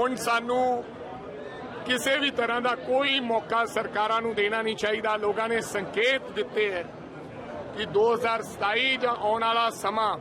ਹੁਣ ਸਾਨੂੰ ਕਿਸੇ ਵੀ ਤਰ੍ਹਾਂ ਦਾ ਕੋਈ ਮੌਕਾ ਸਰਕਾਰਾਂ ਨੂੰ ਦੇਣਾ ਨਹੀਂ ਚਾਹੀਦਾ। ਲੋਕਾਂ ਨੇ ਸੰਕੇਤ ਦਿੱਤੇ ਹੈ ਕਿ 2027 ਜਾਂ ਆਉਣ ਵਾਲਾ ਸਮਾਂ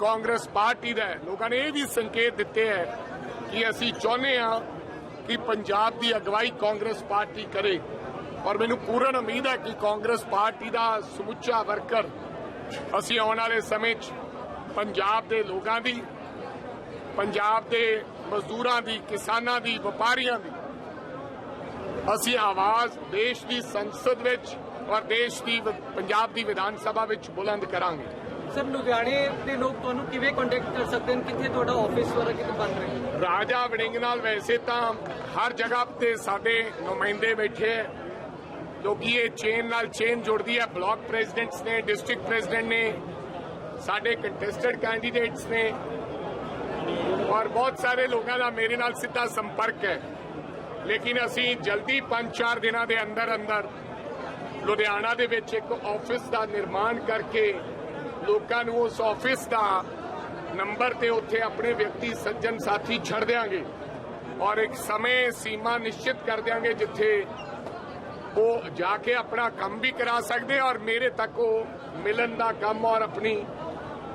ਕਾਂਗਰਸ ਪਾਰਟੀ ਦਾ ਲੋਕਾਂ ਨੇ ਇਹ ਵੀ ਸੰਕੇਤ ਦਿੱਤੇ ਹੈ ਕਿ ਅਸੀਂ ਚਾਹੁੰਦੇ ਹਾਂ ਕਿ ਪੰਜਾਬ ਦੀ ਅਗਵਾਈ ਕਾਂਗਰਸ ਪਾਰਟੀ ਕਰੇ। ਔਰ ਮੈਨੂੰ ਪੂਰਨ ਉਮੀਦ ਹੈ ਕਿ ਕਾਂਗਰਸ ਪਾਰਟੀ ਦਾ ਸਮੁੱਚਾ ਵਰਕਰ ਅਸੀਂ ਆਉਣ ਵਾਲੇ ਸਮੇਂ 'ਚ ਪੰਜਾਬ ਦੇ ਲੋਕਾਂ ਦੀ ਪੰਜਾਬ ਦੇ ਮਜ਼ਦੂਰਾਂ ਦੀ ਕਿਸਾਨਾਂ ਦੀ ਵਪਾਰੀਆਂ ਦੀ। ਅਸੀਂ ਆਵਾਜ਼ ਦੇਸ਼ ਦੀ ਸੰਸਦ ਵਿੱਚ ਔਰ ਦੇਸ਼ ਦੀ ਪੰਜਾਬ ਦੀ ਵਿਧਾਨ ਸਭਾ ਵਿੱਚ ਬੁਲੰਦ ਕਰਾਂਗੇ। ਸਰ ਲੁਧਿਆਣੇ ਦੇ ਲੋਕ ਤੁਹਾਨੂੰ ਕਿਵੇਂ ਕੰਟੈਕਟ ਕਰ ਸਕਦੇ ਹਨ? ਕਿੱਥੇ ਤੁਹਾਡਾ ਆਫਿਸ ਵਗੈਰਾ ਕਿਤੇ ਬਣ ਰਿਹਾ ਰਾਜਾ ਵੜਿੰਗ ਨਾਲ ਵੈਸੇ ਤਾਂ ਹਰ ਜਗ੍ਹਾ ਤੇ ਸਾਡੇ ਨੁਮਾਇੰਦੇ ਬੈਠੇ ਹੈ। ਕਿਉਂਕਿ ਇਹ ਚੇਨ ਨਾਲ ਚੇਨ ਜੁੜਦੀ ਹੈ। ਬਲਾਕ ਪ੍ਰੈਜ਼ੀਡੈਂਟਸ ਨੇ ਡਿਸਟ੍ਰਿਕਟ ਪ੍ਰੈਜ਼ੀਡੈਂਟ ਨੇ ਸਾਡੇ ਕੰਟੈਸਟਡ ਕੈਂਡੀਡੇਟਸ ਨੇ। ਔਰ ਬਹੁਤ ਸਾਰੇ ਲੋਕਾਂ ਦਾ ਮੇਰੇ ਨਾਲ ਸਿੱਧਾ ਸੰਪਰਕ ਹੈ। ਲੇਕਿਨ ਅਸੀਂ ਜਲਦੀ 5-4 ਦਿਨਾਂ ਦੇ ਅੰਦਰ ਅੰਦਰ ਲੁਧਿਆਣਾ ਦੇ ਵਿੱਚ ਇੱਕ ਆਫਿਸ ਦਾ ਨਿਰਮਾਣ ਕਰਕੇ ਲੋਕਾਂ ਨੂੰ ਉਸ ਆਫਿਸ ਦਾ ਨੰਬਰ ਤੇ ਉੱਥੇ ਆਪਣੇ ਵਿਅਕਤੀ, ਸੱਜਣ, ਸਾਥੀ ਛੱਡ ਦਿਆਂਗੇ। ਔਰ ਇੱਕ ਸਮੇਂ ਸੀਮਾ ਨਿਸ਼ਚਿਤ ਕਰ ਦਿਆਂਗੇ ਜਿੱਥੇ ਉਹ ਜਾ ਕੇ ਆਪਣਾ ਕੰਮ ਵੀ ਕਰਾ ਸਕਦੇ ਔਰ ਮੇਰੇ ਤੱਕ ਉਹ ਮਿਲਣ ਦਾ ਕੰਮ ਔਰ ਆਪਣੀ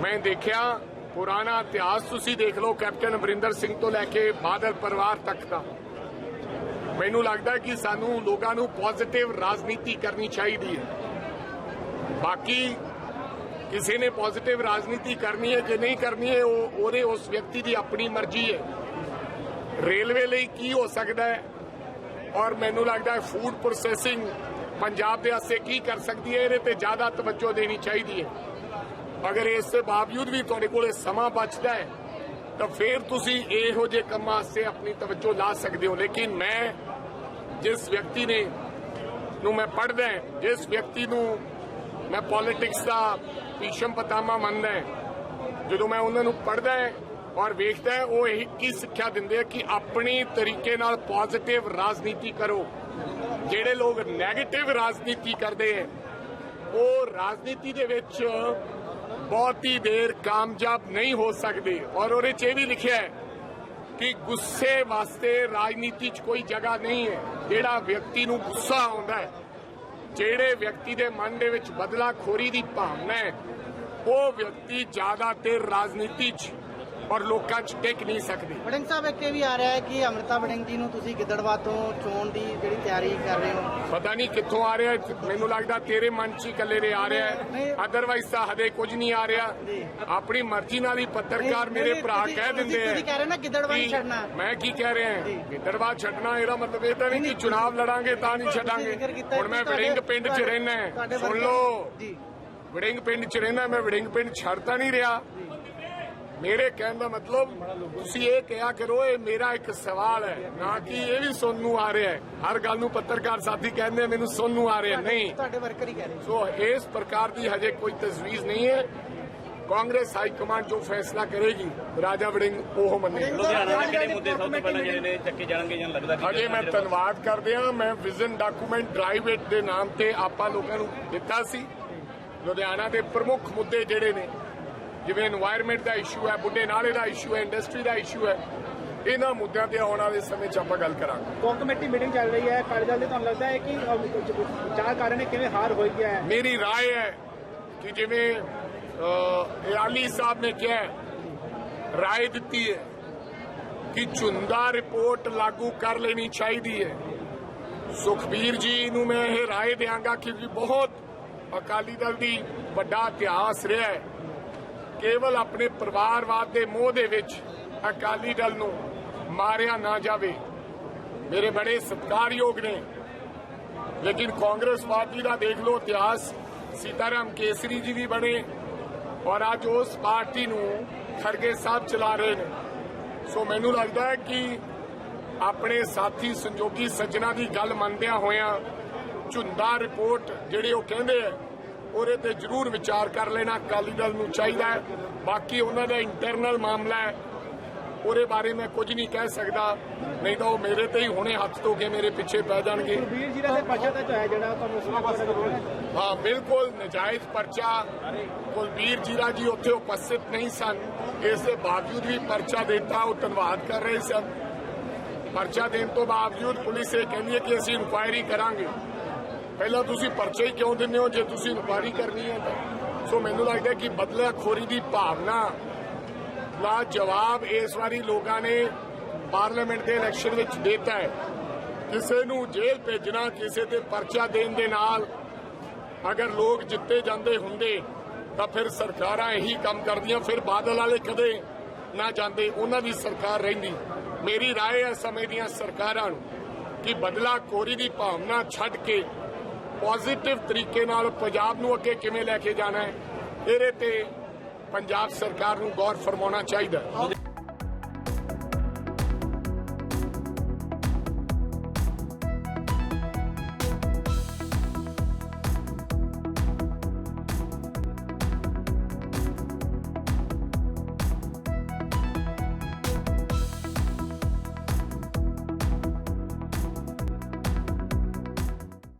ਮੈਂ ਦੇਖਿਆ ਪੁਰਾਣਾ ਇਤਿਹਾਸ ਤੁਸੀਂ ਦੇਖ ਲਓ ਕੈਪਟਨ ਅਮਰਿੰਦਰ ਸਿੰਘ ਤੋਂ ਲੈ ਕੇ ਬਾਦਲ ਪਰਿਵਾਰ ਤੱਕ ਦਾ। ਮੈਨੂੰ ਲੱਗਦਾ ਕਿ ਸਾਨੂੰ ਲੋਕਾਂ ਨੂੰ ਪੋਜ਼ਿਟਿਵ ਰਾਜਨੀਤੀ ਕਰਨੀ ਚਾਹੀਦੀ ਹੈ। ਬਾਕੀ ਕਿਸੇ ਨੇ ਪੋਜ਼ਿਟਿਵ ਰਾਜਨੀਤੀ ਕਰਨੀ ਹੈ ਕਿ ਨਹੀਂ ਕਰਨੀ ਹੈ, ਉਹ ਉਹਦੇ ਉਸ ਵਿਅਕਤੀ ਦੀ ਆਪਣੀ ਮਰਜ਼ੀ ਹੈ। ਰੇਲਵੇ ਲਈ ਕੀ ਹੋ ਸਕਦਾ ਹੈ? ਔਰ ਮੈਨੂੰ ਲੱਗਦਾ ਹੈ ਫੂਡ ਪ੍ਰੋਸੈਸਿੰਗ ਪੰਜਾਬ ਦੇ ਵਾਸਤੇ ਕੀ ਕਰ ਸਕਦੀ ਹੈ, ਇਹਦੇ ਤੇ ਜ਼ਿਆਦਾ ਤਵੱਜੋ ਦੇਣੀ ਚਾਹੀਦੀ ਹੈ। ਅਗਰ ਇਸ ਦੇ ਬਾਵਜੂਦ ਵੀ ਤੁਹਾਡੇ ਕੋਲੇ ਸਮਾਂ ਬਚਦਾ ਹੈ, ਤਾਂ ਫਿਰ ਤੁਸੀਂ ਇਹੋ ਜਿਹੇ ਕੰਮਾਂ ਵਾਸਤੇ ਆਪਣੀ ਤਵੱਜੋ ਲਾ ਸਕਦੇ ਹੋ। ਲੇਕਿਨ ਮੈਂ ਜਿਸ ਵਿਅਕਤੀ ਨੇ ਨੂੰ ਮੈਂ ਪੜ੍ਹਦਾ ਜਿਸ ਵਿਅਕਤੀ ਨੂੰ ਮੈਂ ਪੋਲਿਟਿਕਸ ਦਾ ਭੀਸ਼ਮ ਪਤਾਮਾ ਮੰਨਦਾ ਜਦੋਂ ਮੈਂ ਉਹਨਾਂ ਨੂੰ ਪੜਦਾ ਔਰ ਵੇਖਦਾ ਉਹ ਇਹ ਕੀ ਸਿੱਖਿਆ ਦਿੰਦੇ ਆ ਕਿ ਆਪਣੇ ਤਰੀਕੇ ਨਾਲ ਪੋਜ਼ਿਟਿਵ ਰਾਜਨੀਤੀ ਕਰੋ। ਜਿਹੜੇ ਲੋਕ 네ਗੇਟਿਵ ਰਾਜਨੀਤੀ ਕਰਦੇ ਹੈ, ਉਹ ਰਾਜਨੀਤੀ ਦੇ ਵਿੱਚ ਬਹੁਤੀ ਦੇਰ ਕਾਮਯਾਬ ਨਹੀਂ ਹੋ ਸਕਦੇ ਔਰ ਉਹਦੇ 'ਚ ਇਹ ਵੀ ਲਿਖਿਆ ਹੈ ਕਿ ਗੁੱਸੇ ਵਾਸਤੇ ਰਾਜਨੀਤੀ 'ਚ ਕੋਈ ਜਗ੍ਹਾ ਨਹੀਂ ਹੈ ਜਿਹੜਾ ਵਿਅਕਤੀ ਨੂੰ ਗੁੱਸਾ ਆਉਂਦਾ ਹੈ ਜਿਹੜੇ ਵਿਅਕਤੀ ਦੇ ਮਨ ਦੇ ਵਿੱਚ ਬਦਲਾਖੋਰੀ ਦੀ ਭਾਵਨਾ ਹੈ ਉਹ ਵਿਅਕਤੀ ਜ਼ਿਆਦਾ ਦੇਰ ਰਾਜਨੀਤੀ 'ਚ ਔਰ ਲੋਕਾਂ 'ਚ ਟਿਕ ਨਹੀਂ ਸਕਦੇ। ਵੜਿੰਗ ਸਾਹਿਬ ਇੱਕ ਇਹ ਵੀ ਆ ਰਿਹਾ ਹੈ ਕਿ ਅਮ੍ਰਿਤਾ ਵੜਿੰਗ ਜੀ ਨੂੰ ਤੁਸੀਂ ਗਿੱਦੜਵਾ ਤੋਂ ਚੋਣ ਦੀ ਜਿਹੜੀ ਤਿਆਰੀ ਕਰ ਰਹੇ ਹੋ। ਪਤਾ ਨਹੀਂ ਕਿੱਥੋਂ ਆ ਰਿਹਾ ਹੈ। ਮੈਨੂੰ ਲੱਗਦਾ ਤੇਰੇ ਮਨ 'ਚ ਹੀ ਇਕੱਲੇ ਦੇ ਆ ਰਿਹਾ ਨਹੀਂ। ਹੈ ਅਦਰਵਾਈਜ਼ ਤਾਂ ਹਦੇ ਕੁਝ ਨਹੀਂ ਆ ਰਿਹਾ। ਜੀ। ਆਪਣੀ ਮਰਜ਼ੀ ਨਾਲ ਹੀ ਪੱਤਰਕਾਰ ਨਹੀਂ, ਮੇਰੇ ਨਹੀਂ, ਭਰਾ ਤੁਸੀਂ- ਕਹਿ ਦਿੰਦੇ ਤੁਸੀਂ ਕਹਿ ਰਹੇ ਨਾ ਗਿੱਦੜਵਾ ਨਹੀਂ ਕਿ ਛੱਡਣਾ। ਮੈਂ ਕੀ ਕਹਿ ਰਿਹਾ ਜੀ। ਹਾਂ ਗਿੱਦੜਵਾ ਛੱਡਣਾ ਇਹਦਾ ਮਤਲਬ ਇਹ ਤਾਂ ਨਹੀਂ ਕਿ ਚੁਣਾਵ ਲੜਾਂਗੇ ਤਾਂ ਨਹੀਂ ਤੁਸੀਂ ਛੱਡਾਂਗੇ। ਜ਼ਿਕਰ ਕੀਤਾ ਹੁਣ ਮੈਂ ਵੜਿੰਗ ਪਿੰਡ 'ਚ ਤੁਹਾਡੇ- ਰਹਿਣਾ ਤੁਹਾਡੇ ਹੈ ਸੁਣ ਵਰਗੇ- ਲਓ। ਜੀ। ਵੜਿੰਗ ਪਿੰਡ 'ਚ ਰਹਿਣਾ ਮੈਂ ਵੜਿੰਗ ਪਿੰਡ ਛੱਡ ਤਾਂ ਨਹੀਂ ਰਿਹਾ। ਮੇਰੇ ਕਹਿਣ ਦਾ ਮਤਲਬ ਤੁਸੀਂ ਇਹ ਕਿਹਾ ਕਰੋ ਇਹ ਮੇਰਾ ਇੱਕ ਸਵਾਲ ਹੈ। ਨਾ ਕਿ ਇਹ ਵੀ ਸੁਣਨ ਨੂੰ ਆ ਰਿਹਾ ਹੈ। ਹਰ ਗੱਲ ਨੂੰ ਪੱਤਰਕਾਰ ਸਾਥੀ ਕਹਿੰਦੇ ਆ, ਮੈਨੂੰ ਸੁਣਨ ਨੂੰ ਆ ਰਿਹਾ ਨਹੀਂ। ਤੁਹਾਡੇ ਵਰਕਰ ਹੀ ਕਹਿ ਰਹੇ ਸੋ ਇਸ ਪ੍ਰਕਾਰ ਦੀ ਹਜੇ ਕੋਈ ਤਜਵੀਜ਼ ਨਹੀਂ ਹੈ। ਕਾਂਗਰਸ ਹਾਈ ਕਮਾਂਡ ਜੋ ਫੈਸਲਾ ਕਰੇਗੀ ਰਾਜਾ ਵੜਿੰਗ ਉਹ ਮੰਨੇਗਾ। ਲੁਧਿਆਣਾ ਦੇ ਕਿਹੜੇ ਮੁੱਦੇ ਸਭ ਤੋਂ ਪਹਿਲਾਂ ਜਿਹੜੇ ਨੇ ਚੱਕੇ ਜਾਣਗੇ ਜਾਂ ਲੱਗਦਾ ਕਿ ਹਜੇ ਮੈਂ ਧੰਨਵਾਦ ਕਰਦੇ ਹਾਂ। ਮੈਂ ਵਿਜ਼ਨ ਡਾਕੂਮੈਂਟ ਡਰਾਈਵ ਇਟ ਦੇ ਨਾਮ ਤੇ ਆਪਾਂ ਲੋਕਾਂ ਨੂੰ ਦਿੱਤਾ ਸੀ। ਲੁਧਿਆਣਾ ਦੇ ਪ੍ਰਮੁੱਖ ਮੁੱਦੇ ਜਿਹੜੇ ਨੇ ਜਿਵੇਂ এনवायरमेंट ਦਾ ਇਸ਼ੂ ਹੈ ਬੁੱਢੇ ਨਾਲੇ ਦਾ ਇਸ਼ੂ ਹੈ ਇੰਡਸਟਰੀ ਦਾ ਇਸ਼ੂ ਹੈ ਇਹਨਾਂ ਮੁੱਦਿਆਂ ਤੇ ਆਉਣ ਵਾਲੇ ਸਮੇਂ 'ਚ ਆਪਾਂ ਗੱਲ ਕਰਾਂਗੇ। ਕੋਰ ਕਮੇਟੀ ਮੀਟਿੰਗ ਚੱਲ ਰਹੀ ਹੈ ਅਕਾਲੀ ਦਲ ਦੇ ਤੁਹਾਨੂੰ ਲੱਗਦਾ ਹੈ ਕਿ ਚਾਰ ਕਾਰਨ ਕਿਵੇਂ ਹਾਰ ਹੋਈ ਗਿਆ ਹੈ? ਮੇਰੀ رائے ਹੈ ਕਿ ਜਿਵੇਂ ਇਆਲੀ ਸਾਹਿਬ ਨੇ ਕਿਹਾ رائے ਦਿੱਤੀ ਹੈ ਕਿ ਚੁੰਦਾ ਰਿਪੋਰਟ ਲਾਗੂ ਕਰ ਲੈਣੀ ਚਾਹੀਦੀ ਹੈ। ਸੁਖਬੀਰ ਜੀ ਨੂੰ ਮੈਂ ਇਹ رائے ਦੇਵਾਂਗਾ ਕਿਉਂਕਿ ਬਹੁਤ ਅਕਾਲੀ ਦਲ ਦੀ ਵੱਡਾ ਇਤਿਹਾਸ ਰਿਹਾ ਹੈ। ਕੇਵਲ ਆਪਣੇ ਪਰਿਵਾਰਵਾਦ ਦੇ ਮੋਹ ਦੇ ਵਿੱਚ ਅਕਾਲੀ ਦਲ ਨੂੰ ਮਾਰਿਆ ਨਾ ਜਾਵੇ। ਮੇਰੇ ਬੜੇ ਸਤਿਕਾਰਯੋਗ ਨੇ। ਲੇਕਿਨ ਕਾਂਗਰਸ ਪਾਰਟੀ ਦਾ ਦੇਖ ਲਓ ਇਤਿਹਾਸ, ਸੀਤਾਰਾਮ ਕੇਸਰੀ ਜੀ ਵੀ ਬਣੇ ਔਰ ਅੱਜ ਉਸ ਪਾਰਟੀ ਨੂੰ ਖਰਗੇ ਸਾਹਿਬ ਚਲਾ ਰਹੇ ਨੇ। ਸੋ ਮੈਨੂੰ ਲੱਗਦਾ ਹੈ ਕਿ ਆਪਣੇ ਸਾਥੀ ਸੰਜੋਗੀ ਸੱਜਣਾ ਦੀ ਗੱਲ ਮੰਨਦਿਆਂ ਹੋਇਆਂ ਝੁੰਦਾ ਰਿਪੋਰਟ ਜਿਹੜੇ ਉਹ ਕਹਿੰਦੇ ਆ ਉਹਦੇ ਤੇ ਜ਼ਰੂਰ ਵਿਚਾਰ ਕਰ ਲੈਣਾ ਅਕਾਲੀ ਦਲ ਨੂੰ ਚਾਹੀਦਾ ਹੈ। ਬਾਕੀ ਉਹਨਾਂ ਦਾ ਇੰਟਰਨਲ ਮਾਮਲਾ ਹੈ। ਉਹਦੇ ਬਾਰੇ ਮੈਂ ਕੁਝ ਨਹੀਂ ਕਹਿ ਸਕਦਾ। ਨਹੀਂ ਤਾਂ ਉਹ ਮੇਰੇ ਤੇ ਹੀ ਹੁਣੇ ਹੱਥ ਧੋ ਕੇ ਮੇਰੇ ਪਿੱਛੇ ਪੈ ਜਾਣਗੇ। ਵੀਰ ਜੀ ਦਾ ਤੇ ਪਰਚਾ ਤਾਂ ਹੈ ਜਿਹੜਾ ਤੁਹਾਨੂੰ ਸੁਣਾ ਪਾਸ ਹਾਂ ਬਿਲਕੁਲ ਨਜਾਇਜ਼ ਪਰਚਾ। ਕੁਲਬੀਰ ਜੀਰਾ ਜੀ ਉੱਥੇ ਉਪਸਥਿਤ ਨਹੀਂ ਸਨ। ਇਸ ਦੇ ਬਾਵਜੂਦ ਵੀ ਪਰਚਾ ਦਿੱਤਾ ਉਹ ਧੰਨਵਾਦ ਕਰ ਰਹੇ ਸਨ। ਪਰਚਾ ਦੇਣ ਤੋਂ ਬਾਵਜੂਦ ਪੁਲਿਸ ਇਹ ਕਹਿੰਦੀ ਹੈ ਕਿ ਅਸੀਂ ਇਨਕੁਆਇਰੀ ਕਰਾਂਗੇ। ਪਹਿਲਾਂ ਤੁਸੀਂ ਪਰਚੇ ਹੀ ਕਿਉਂ ਦਿੰਦੇ ਹੋ ਜੇ ਤੁਸੀਂ ਇਨਕੁਆਇਰੀ ਕਰਨੀ ਹੈ ਤਾਂ ਸੋ ਮੈਨੂੰ ਲੱਗਦਾ ਕਿ ਬਦਲਾ ਖੋਰੀ ਦੀ ਭਾਵਨਾ ਦਾ ਜਵਾਬ ਇਸ ਵਾਰੀ ਲੋਕਾਂ ਨੇ ਪਾਰਲੀਮੈਂਟ ਦੇ ਇਲੈਕਸ਼ਨ ਵਿੱਚ ਦਿੱਤਾ ਹੈ ਕਿਸੇ ਨੂੰ ਜੇਲ੍ਹ ਭੇਜਣਾ ਕਿਸੇ ਤੇ ਪਰਚਾ ਦੇਣ ਦੇ ਨਾਲ ਅਗਰ ਲੋਕ ਜਿੱਤੇ ਜਾਂਦੇ ਹੁੰਦੇ ਤਾਂ ਫਿਰ ਸਰਕਾਰਾਂ ਇਹੀ ਕੰਮ ਕਰਦੀਆਂ ਫਿਰ ਬਾਦਲ ਵਾਲੇ ਕਦੇ ਨਾ ਜਾਂਦੇ ਉਹਨਾਂ ਦੀ ਸਰਕਾਰ ਰਹਿੰਦੀ ਮੇਰੀ رائے ਹੈ ਸਮੇਂ ਦੀਆਂ ਸਰਕਾਰਾਂ ਨੂੰ ਕਿ ਬਦਲਾ ਕੋਰੀ ਦੀ ਭਾਵਨਾ ਛੱਡ ਕੇ ਪੋਜ਼ਿਟਿਵ ਤਰੀਕੇ ਨਾਲ ਪੰਜਾਬ ਨੂੰ ਅੱਗੇ ਕਿਵੇਂ ਲੈ ਕੇ ਜਾਣਾ ਹੈ, ਇਹਦੇ ਤੇ ਪੰਜਾਬ ਸਰਕਾਰ ਨੂੰ ਗੌਰ ਫਰਮਾਉਣਾ ਚਾਹੀਦਾ ਹੈ।